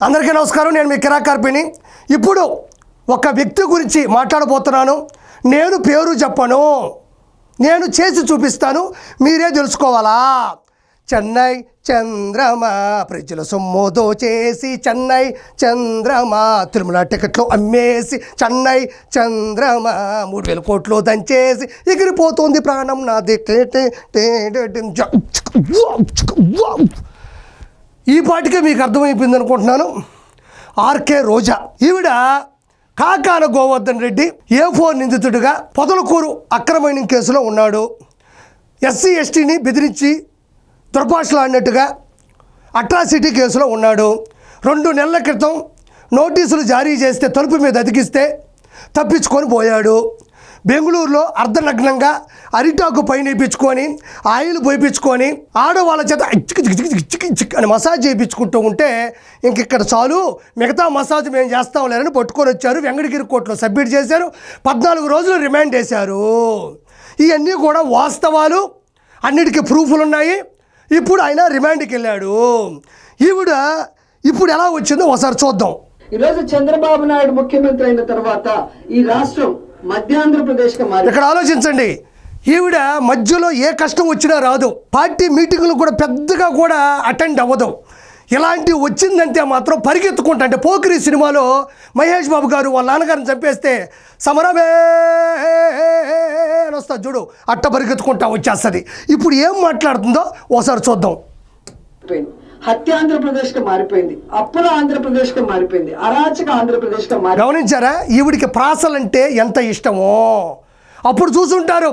అందరికీ నమస్కారం నేను మీ కిరాకర్పిని ఇప్పుడు ఒక వ్యక్తి గురించి మాట్లాడబోతున్నాను నేను పేరు చెప్పను నేను చేసి చూపిస్తాను మీరే తెలుసుకోవాలా చెన్నై చంద్రమా ప్రజల సొమ్ముతో చేసి చెన్నై చంద్రమా తిరుమల టికెట్లు అమ్మేసి చెన్నై చంద్రమా మూడు వేల కోట్లు దంచేసి ఎగిరిపోతుంది ప్రాణం నాది టే టే టే ఈ పాటికే మీకు అర్థమైపోయింది అనుకుంటున్నాను. ఆర్కే రోజా. ఈవిడ కాకాన గోవర్ధన్ రెడ్డి ఏ ఫోర్ నిందితుడిగా పొదలకూరు అక్రమైన కేసులో ఉన్నాడు. ఎస్సీ ఎస్టీని బెదిరించి దుర్భాషలాడినట్టుగా అట్రాసిటీ కేసులో ఉన్నాడు. రెండు నెలల క్రితం నోటీసులు జారీ చేస్తే తలుపు మీద అతికిస్తే తప్పించుకొని పోయాడు. బెంగళూరులో అర్ధనగ్నంగా అరిటాకు పైన వేయించుకొని ఆయిల్ పోయించుకొని ఆడవాళ్ళ చేత చిక్ చిక్ చిక్ చిక్ చిక్ అని మసాజ్ చేయించుకుంటూ ఉంటే ఇంక ఇక్కడ చాలు. మిగతా మసాజ్ మేము చేస్తాం లేరని పట్టుకొని వచ్చారు. వెంకటగిరి కోర్టులో సబ్మిట్ చేశారు. పద్నాలుగు రోజులు రిమాండ్ చేశారు ఇవన్నీ కూడా వాస్తవాలు. అన్నిటికీ ప్రూఫ్లు ఉన్నాయి. ఇప్పుడు ఆయన రిమాండ్కి వెళ్ళాడు. ఈవిడ ఇప్పుడు ఎలా వచ్చిందో ఒకసారి చూద్దాం. ఈరోజు చంద్రబాబు నాయుడు ముఖ్యమంత్రి అయిన తర్వాత ఈ రాష్ట్రం ఇక్కడ ఆలోచించండి. ఈవిడ మధ్యలో ఏ కష్టం వచ్చినా రాదు. పార్టీ మీటింగులు కూడా పెద్దగా కూడా అటెండ్ అవ్వదు. ఇలాంటి వచ్చిందంటే మాత్రం పరిగెత్తుకుంటా అంటే పోకిరి సినిమాలో మహేష్ బాబు గారు వాళ్ళ నాన్నగారిని చంపేస్తే సమరమే అని వస్తా చూడు. అట్ట పరిగెత్తుకుంటా వచ్చేస్తుంది. ఇప్పుడు ఏం మాట్లాడుతుందో ఒకసారి చూద్దాం. హత్య ఆంధ్రప్రదేశ్ మారిపోయింది అప్పుల ఆంధ్రప్రదేశ్ మారిపోయింది అరాచక ఆంధ్రప్రదేశ్ మారి గమనించారా? ఈవిడికి ప్రాసలంటే ఎంత ఇష్టమో? అప్పుడు చూసుంటారు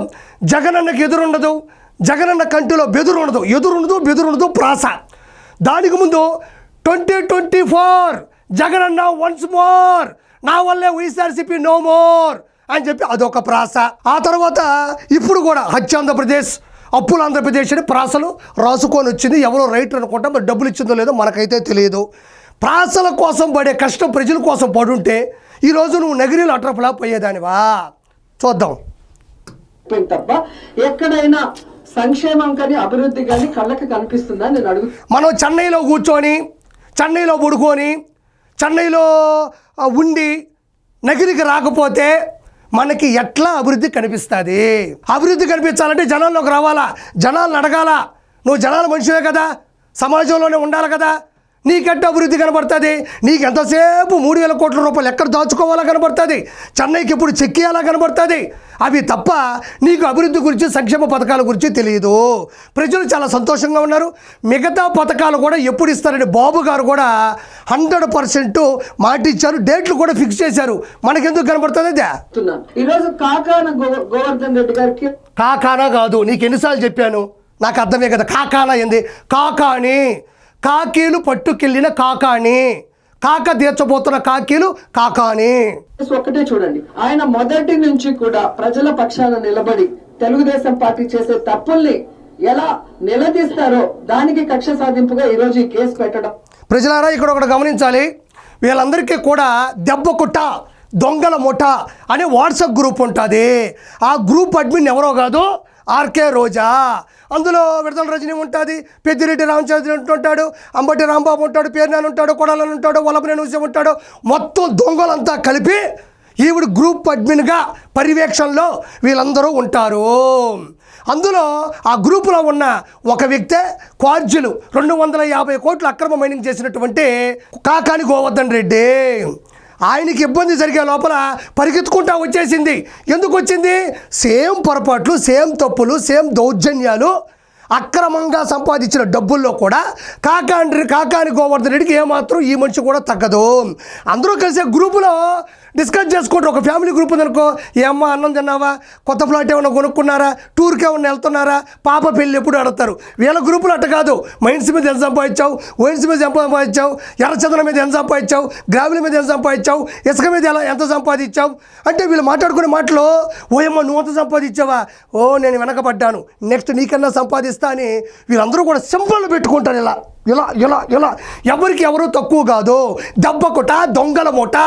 జగనన్నకి ఎదురుండదు జగనన్న కంటిలో బెదురు ఉండదు ఎదురుండదు బెదురుండదు ప్రాస. దానికి ముందు twenty twenty four Jagananna once more నా వల్లే వైఎస్ఆర్సీపీ నో మోర్ అని చెప్పి అదొక ప్రాస. ఆ తర్వాత ఇప్పుడు కూడా హత్య ఆంధ్రప్రదేశ్ అప్పులు ఆంధ్రప్రదేశ్ అని ప్రాసలు రాసుకొని వచ్చింది. ఎవరో రైటర్ అనుకుంటా మరి డబ్బులు ఇచ్చిందో లేదో మనకైతే తెలియదు. ప్రాసల కోసం పడే కష్టం ప్రజల కోసం పడుంటే ఈరోజు నువ్వు నగిరీలు అట్రఫలా పోయేదానివా? చూద్దాం. తప్ప ఎక్కడైనా సంక్షేమం కానీ అభివృద్ధి కానీ కళ్ళకి కనిపిస్తుందా నేను అడుగు మనం చెన్నైలో కూర్చొని చెన్నైలో పడుకొని చెన్నైలో ఉండి నగిరికి రాకపోతే మనకి ఎట్లా అభివృద్ధి కనిపిస్తుంది? అభివృద్ధి కనిపించాలంటే జనాల్లోకి రావాలా? జనాలను అడగాల? నువ్వు జనాల మనిషివే కదా? సమాజంలోనే ఉండాలి కదా? నీకెట్ట అభివృద్ధి కనబడుతుంది? నీకు ఎంతసేపు మూడు వేల కోట్ల రూపాయలు ఎక్కడ దాచుకోవాలా కనబడుతుంది? చెన్నైకి ఇప్పుడు చెక్కియాలా కనబడుతుంది? అవి తప్ప నీకు అభివృద్ధి గురించి సంక్షేమ పథకాల గురించి తెలియదు ప్రజలు చాలా సంతోషంగా ఉన్నారు. మిగతా పథకాలు కూడా ఎప్పుడు ఇస్తారని బాబు గారు కూడా హండ్రెడ్ పర్సెంట్ మాటిచ్చారు. డేట్లు కూడా ఫిక్స్ చేశారు. మనకెందుకు కనబడుతుంది అదే? ఈరోజు కాకాన గో- గోవర్ధన్ రెడ్డి గారికి కాకానా కాదు నీకు ఎన్నిసార్లు చెప్పాను? నాకు అర్థమే కదా కాకానా ఏంది? కాకాని కాకీలు పట్టుకెళ్ళిన కాకాని. కాక తీర్చబోతున్న కాకీలు కాకాని. ఒక్కటే చూడండి. ఆయన మొదటి నుంచి కూడా ప్రజల పక్షాన నిలబడి తెలుగుదేశం పార్టీ చేసే తప్పుల్ని ఎలా నిలదీస్తారో దానికి కక్ష సాధింపుగా ఈ రోజు ఈ కేసు పెట్టడం. ప్రజలారా ఇక్కడ ఒకటి గమనించాలి. వీళ్ళందరికీ కూడా దెబ్బ కుట్ట దొంగల ముఠ అనే వాట్సాప్ గ్రూప్ ఉంటుంది. ఆ గ్రూప్ అడ్మిన్ ఎవరో కాదు ఆర్కే రోజా. అందులో విడతల రజని ఉంటుంది పెద్దిరెడ్డి రామచంద్ర ఉంటుంటాడు అంబటి రాంబాబు ఉంటాడు పేర్నాని ఉంటాడు కొడాలని ఉంటాడు వల్లభనేని విషయం ఉంటాడు. మొత్తం దొంగలంతా కలిపి ఈవిడ గ్రూప్ అడ్మిన్గా పర్యవేక్షణలో వీళ్ళందరూ ఉంటారు. అందులో ఆ గ్రూపులో ఉన్న ఒక వ్యక్తే క్వార్జులు రెండు వందల యాభై కోట్లు అక్రమ మైనింగ్ చేసినటువంటి కాకాని గోవర్ధన్ రెడ్డి. ఆయనకి ఇబ్బంది జరిగే లోపల పరిగెత్తుకుంటా వచ్చేసింది. ఎందుకు వచ్చింది? సేమ్ పొరపాట్లు సేమ్ తప్పులు సేమ్ దౌర్జన్యాలు అక్రమంగా సంపాదించిన డబ్బుల్లో కూడా కాకాండ్రి కాకాని గోవర్ధన్ రెడ్డికి ఏమాత్రం ఈ మనిషి కూడా తగ్గదు. అందరూ కలిసే గ్రూపులో డిస్కస్ చేసుకుంటారు. ఒక ఫ్యామిలీ గ్రూప్ ఉందనుకో ఏమ్మా అన్నం తిన్నావా? కొత్త ఫ్లాట్ ఏమైనా కొనుక్కున్నారా? టూర్కి ఏమైనా వెళ్తున్నారా? పాప పెళ్ళి ఎప్పుడు అడుగుతారు. వీళ్ళ గ్రూపులు అట్ట కాదు. మైన్స్ మీద ఎంత సంపాదించావు? ఓయన్స్ మీద ఎంత సంపాదించావు? ఎర్రచందనం మీద ఎంత సంపాదించావు? గ్రావిల మీద ఎంత సంపాదించావు? ఇసుక మీద ఎలా ఎంత సంపాదించావు? అంటే వీళ్ళు మాట్లాడుకునే మాటలు ఓయమ్మ నువ్వు అంత సంపాదించావా? ఓ నేను వెనకబడ్డాను. నెక్స్ట్ నీకన్నా సంపాదిస్తా అని వీళ్ళందరూ కూడా సింపుల్ పెట్టుకుంటారు ఇలా. ఇలా ఇలా ఇలా ఎవరికి ఎవరు తక్కువ కాదు? దెబ్బకుట దొంగల మూట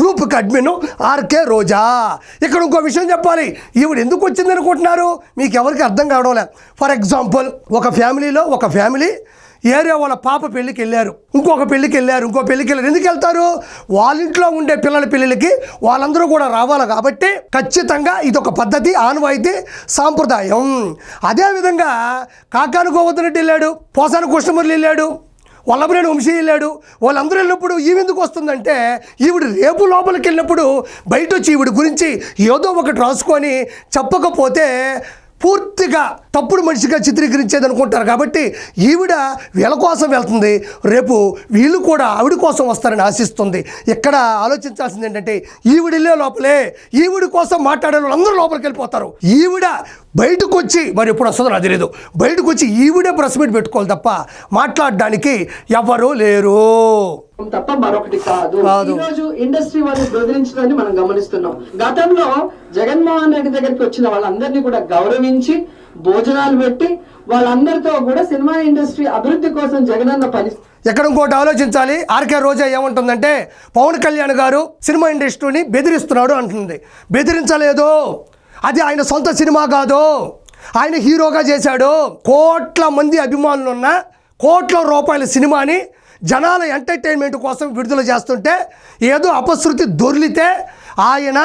గ్రూప్ అడ్మిన్ ఆర్కే రోజా. ఇక్కడ ఇంకో విషయం చెప్పాలి. ఈవిడ ఎందుకు వచ్చింది అనుకుంటున్నారు మీకు ఎవరికి అర్థం కావడం లేదు. ఫర్ ఎగ్జాంపుల్ ఒక ఫ్యామిలీలో ఒక ఫ్యామిలీ ఏరియా వాళ్ళ పాప పెళ్ళికి వెళ్ళారు. ఇంకొక పెళ్ళికి వెళ్ళారు. ఇంకో పెళ్ళికి వెళ్ళారు. ఎందుకు వెళ్తారు? వాళ్ళ ఇంట్లో ఉండే పిల్లల పెళ్ళిళ్ళకి వాళ్ళందరూ కూడా రావాలి కాబట్టి ఖచ్చితంగా ఇది ఒక పద్ధతి ఆనవాయితీ సాంప్రదాయం. అదేవిధంగా కాకాను గోవర్ధనరెడ్డి వెళ్ళాడు పోసాని కృష్ణమూర్తి వెళ్ళాడు వల్లభనేని వంశీ వెళ్ళాడు. వాళ్ళందరూ వెళ్ళినప్పుడు ఈవెందుకు వస్తుందంటే ఈవిడ రేపు లోపలికి వెళ్ళినప్పుడు బయట వచ్చి ఈవిడ గురించి ఏదో ఒకటి రాసుకొని చెప్పకపోతే పూర్తిగా తప్పుడు మనిషిగా చిత్రీకరించేది అనుకుంటారు కాబట్టి ఈవిడ వీళ్ళ కోసం వెళ్తుంది. రేపు వీళ్ళు కూడా ఆవిడ కోసం వస్తారని ఆశిస్తుంది. ఇక్కడ ఆలోచించాల్సింది ఏంటంటే ఈవిడ వెళ్ళే లోపలే ఈవిడ కోసం మాట్లాడే వాళ్ళందరూ లోపలికి వెళ్ళిపోతారు. ఈవిడ బయటకు వచ్చి మరి ఎప్పుడు వస్తుందో నాకు తెలియదు బయటకు వచ్చి ఈవిడే ప్రెస్ మీట్ పెట్టుకోవాలి తప్ప మాట్లాడడానికి ఎవరూ లేరు. తప్ప మరొకటి కాదు. కాదు. ఈ రోజు ఇండస్ట్రీ వాళ్ళు బెదిరించడాన్ని మనం గమనిస్తున్నాం. గతంలో జగన్మోహన్ రెడ్డి దగ్గరికి వచ్చిన వాళ్ళందరినీ కూడా గౌరవించి భోజనాలు పెట్టి వాళ్ళందరితో కూడా సినిమా ఇండస్ట్రీ అభివృద్ధి కోసం జగనన్న పని ఎక్కడ ఇంకోటి ఆలోచించాలి? ఆర్కే రోజా ఏమంటుందంటే పవన్ కళ్యాణ్ గారు సినిమా ఇండస్ట్రీని బెదిరిస్తున్నాడు అంటుంది. బెదిరించలేదు. అది ఆయన సొంత సినిమా కాదు. ఆయన హీరోగా చేశాడు. కోట్ల మంది అభిమానులు ఉన్న కోట్ల రూపాయల సినిమాని జనాల ఎంటర్టైన్మెంట్ కోసం విడుదల చేస్తుంటే ఏదో అపశృతి దొర్లితే ఆయన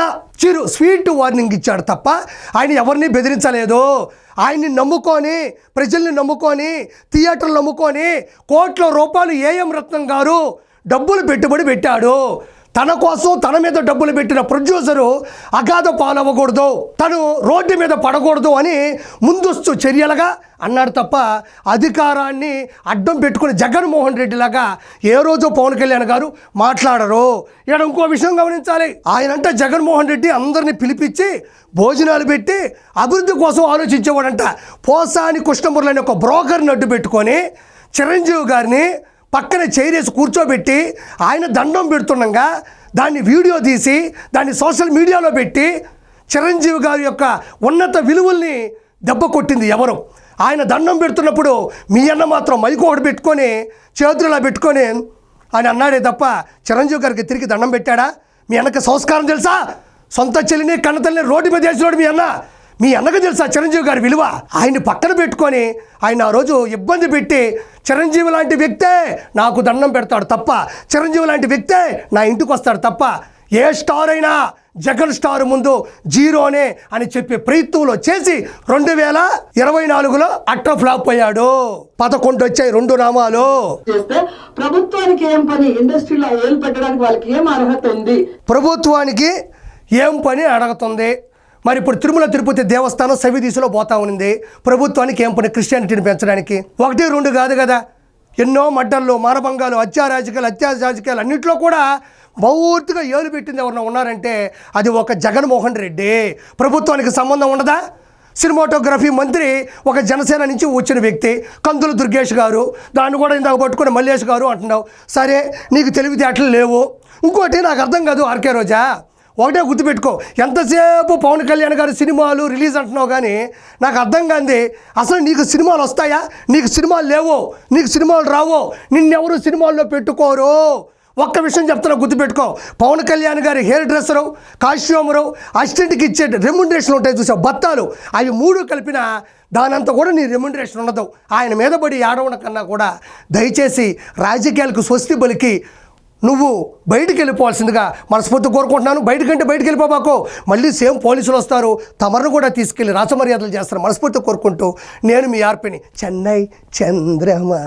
చిరు స్వీట్ వార్నింగ్ ఇచ్చాడు తప్ప ఆయన ఎవరిని బెదిరించలేదు. ఆయన్ని నమ్ముకొని ప్రజల్ని నమ్ముకొని థియేటర్లు నమ్ముకొని కోట్ల రూపాయలు ఏఎం రత్నం గారు డబ్బులు పెట్టుబడి పెట్టాడు. తన కోసం తన మీద డబ్బులు పెట్టిన ప్రొడ్యూసరు అగాధ పాలవ్వకూడదు తను రోడ్డు మీద పడకూడదు అని ముందస్తు చర్యలుగా అన్నాడు తప్ప అధికారాన్ని అడ్డం పెట్టుకుని జగన్మోహన్ రెడ్డి లాగా ఏ రోజు పవన్ కళ్యాణ్ గారు మాట్లాడరు. ఇక్కడ ఇంకో విషయం గమనించాలి. ఆయనంట జగన్మోహన్ రెడ్డి అందరిని పిలిపించి భోజనాలు పెట్టి అభివృద్ధి కోసం ఆలోచించేవాడంట. పోసాని కృష్ణమురళి అనే ఒక బ్రోకర్ని అడ్డు పెట్టుకొని చిరంజీవి గారిని పక్కన చైరేసి కూర్చోబెట్టి ఆయన దండం పెడుతుండగా దాన్ని వీడియో తీసి దాన్ని సోషల్ మీడియాలో పెట్టి చిరంజీవి గారి యొక్క ఉన్నత విలువల్ని దెబ్బ కొట్టింది ఎవరు? ఆయన దండం పెడుతున్నప్పుడు మీ అన్న మాత్రం మైకు ఒకటి పెట్టుకొని చేతులు పెట్టుకొని ఆయన అన్నాడే తప్ప చిరంజీవి గారికి తిరిగి దండం పెట్టాడా? మీ అన్నకి సంస్కారం తెలుసా? సొంత చెల్లిని కన్నతల్లిని రోడ్డు మీద వేసినోడు మీ అన్న. మీ అన్నకు తెలుసా చిరంజీవి గారి విలువ? ఆయన్ని పక్కన పెట్టుకొని ఆయన ఆ రోజు ఇబ్బంది పెట్టి చిరంజీవి లాంటి వ్యక్తే నాకు దండం పెడతాడు తప్ప చిరంజీవి లాంటి వ్యక్తే నా ఇంటికి వస్తాడు తప్ప ఏ స్టార్ అయినా జగన్ స్టార్ ముందు జీరోనే అని చెప్పే ప్రయత్నంలో చేసి రెండు వేల ఇరవై నాలుగులో అట్ట ఫ్లాప్ అయ్యాడు. పదకొండు వచ్చాయి రెండు నామాలు. ప్రభుత్వానికి ఏం పని? ఇండస్ట్రీలో పెట్టడానికి వాళ్ళకి ఏం అర్హత ఉంది? ప్రభుత్వానికి ఏం పని అడుగుతుంది? మరి ఇప్పుడు తిరుమల తిరుపతి దేవస్థానం సవిదీసులో పోతా ఉంది ప్రభుత్వానికి ఏం పని? క్రిస్టియానిటీని పెంచడానికి. ఒకటి రెండు కాదు కదా. ఎన్నో మడ్డల్లో మానభంగాలు అత్యారాజకాలు అత్యారాజకీయాలు అన్నింటిలో కూడా బౌర్తిగా ఏలు పెట్టింది ఎవరన్నా ఉన్నారంటే అది ఒక జగన్మోహన్ రెడ్డి. ప్రభుత్వానికి సంబంధం ఉండదా? సినిమాటోగ్రఫీ మంత్రి ఒక జనసేన నుంచి వచ్చిన వ్యక్తి కందుల దుర్గేష్ గారు. దాన్ని కూడా ఇందాక పట్టుకుని మల్లేష్ గారు అంటున్నావు. సరే నీకు తెలివితేటలు లేవు. ఇంకోటి నాకు అర్థం కాదు ఆర్కే రోజా. ఒకటే గుర్తుపెట్టుకో. ఎంతసేపు పవన్ కళ్యాణ్ గారి సినిమాలు రిలీజ్ అంటున్నావు కానీ నాకు అర్థం కాంది. అసలు నీకు సినిమాలు వస్తాయా? నీకు సినిమాలు లేవో? నీకు సినిమాలు రావో? నిన్నెవరు సినిమాల్లో పెట్టుకోరు? ఒక్క విషయం చెప్తున్నా గుర్తుపెట్టుకో. పవన్ కళ్యాణ్ గారి హెయిర్ డ్రెస్సరు కాస్ట్యూమరు అసిస్టెంట్కి ఇచ్చే రెమ్యునరేషన్ ఉంటాయి చూసావు బత్తాలు. అవి మూడు కలిపిన దానంతా కూడా నీ రెమ్యునరేషన్ ఉండదు. ఆయన మీద పడి ఆడవడం కన్నా కూడా దయచేసి రాజకీయాలకు స్వస్తి బలికి నువ్వు బయటికి వెళ్ళిపోవాల్సిందిగా మనస్ఫూర్తి కోరుకుంటున్నాను. బయటకంటే బయటికి వెళ్ళిపోబాకో. మళ్ళీ సేమ్ పోలీసులు వస్తారు. తమరును కూడా తీసుకెళ్ళి రాచమర్యాదలు చేస్తారు మనస్ఫూర్తి కోరుకుంటూ నేను మీ ఆర్పిని. చెన్నై చంద్రమా.